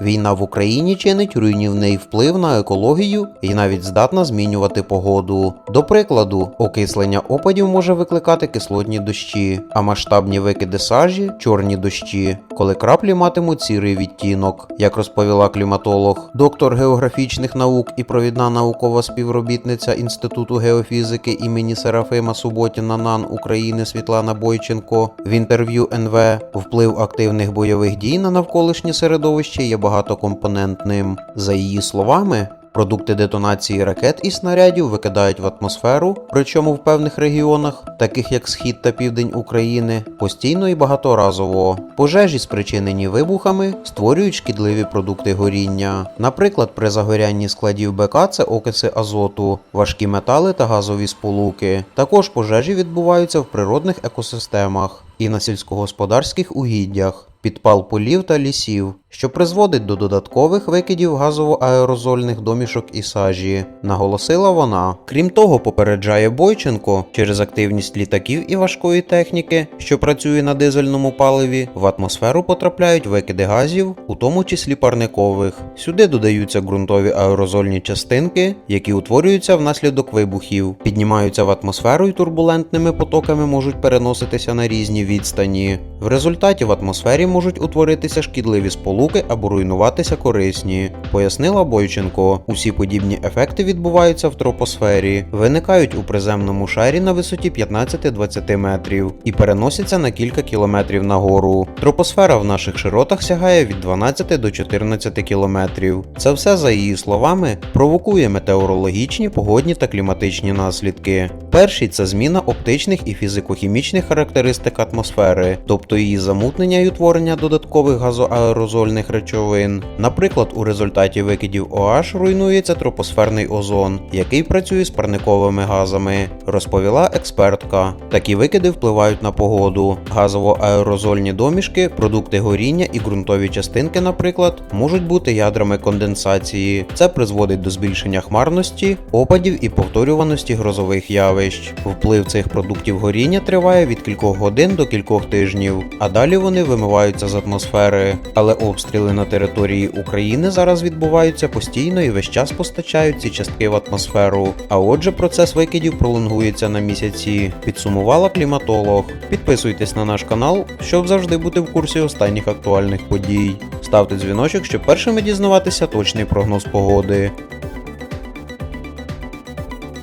Війна в Україні чинить руйнівний вплив на екологію і навіть здатна змінювати погоду. До прикладу, окислення опадів може викликати кислотні дощі, а масштабні викиди сажі чорні дощі, коли краплі матимуть сірий відтінок, як розповіла кліматолог, доктор географічних наук і провідна наукова співробітниця Інституту геофізики імені Серафима Суботіна НАН України Світлана Бойченко. В інтерв'ю НВ вплив активних бойових дій на навколишнє середовище є багатокомпонентним. За її словами, Продукти детонації ракет і снарядів викидають в атмосферу, причому в певних регіонах, таких як схід та південь України, постійно і багаторазово. Пожежі, спричинені вибухами, створюють шкідливі продукти горіння. Наприклад, при загорянні складів БК це окиси азоту, важкі метали та газові сполуки. Також пожежі відбуваються в природних екосистемах і на сільськогосподарських угіддях. Підпал полів та лісів, що призводить до додаткових викидів газово-аерозольних домішок і сажі, наголосила вона. Крім того, попереджає Бойченко, через активність літаків і важкої техніки, що працює на дизельному паливі, в атмосферу потрапляють викиди газів, у тому числі парникових. Сюди додаються ґрунтові аерозольні частинки, які утворюються внаслідок вибухів, піднімаються в атмосферу і турбулентними потоками можуть переноситися на різні відстані. В результаті в атмосфері можуть утворитися шкідливі сполуки або руйнуватися корисні, пояснила Бойченко. Усі подібні ефекти відбуваються в тропосфері, виникають у приземному шарі на висоті 15-20 метрів і переносяться на кілька кілометрів нагору. Тропосфера в наших широтах сягає від 12 до 14 кілометрів. Це все, за її словами, провокує метеорологічні, погодні та кліматичні наслідки. Перший це зміна оптичних і фізико-хімічних характеристик атмосфери, тобто її замутнення і утворення додаткових газоаерозольних речовин. Наприклад, у результаті викидів OH руйнується тропосферний озон, який працює з парниковими газами, розповіла експертка. Такі викиди впливають на погоду. Газово-аерозольні домішки, продукти горіння і ґрунтові частинки, наприклад, можуть бути ядрами конденсації. Це призводить до збільшення хмарності, опадів і повторюваності грозових явищ. Вплив цих продуктів горіння триває від кількох годин до кількох тижнів, а далі вони вимиваються з атмосфери. Але обстріли на території України зараз відбуваються постійно і весь час постачають ці частки в атмосферу. А отже, процес викидів пролонгується на місяці. Підсумувала кліматолог. Підписуйтесь на наш канал, щоб завжди бути в курсі останніх актуальних подій. Ставте дзвіночок, щоб першими дізнаватися точний прогноз погоди.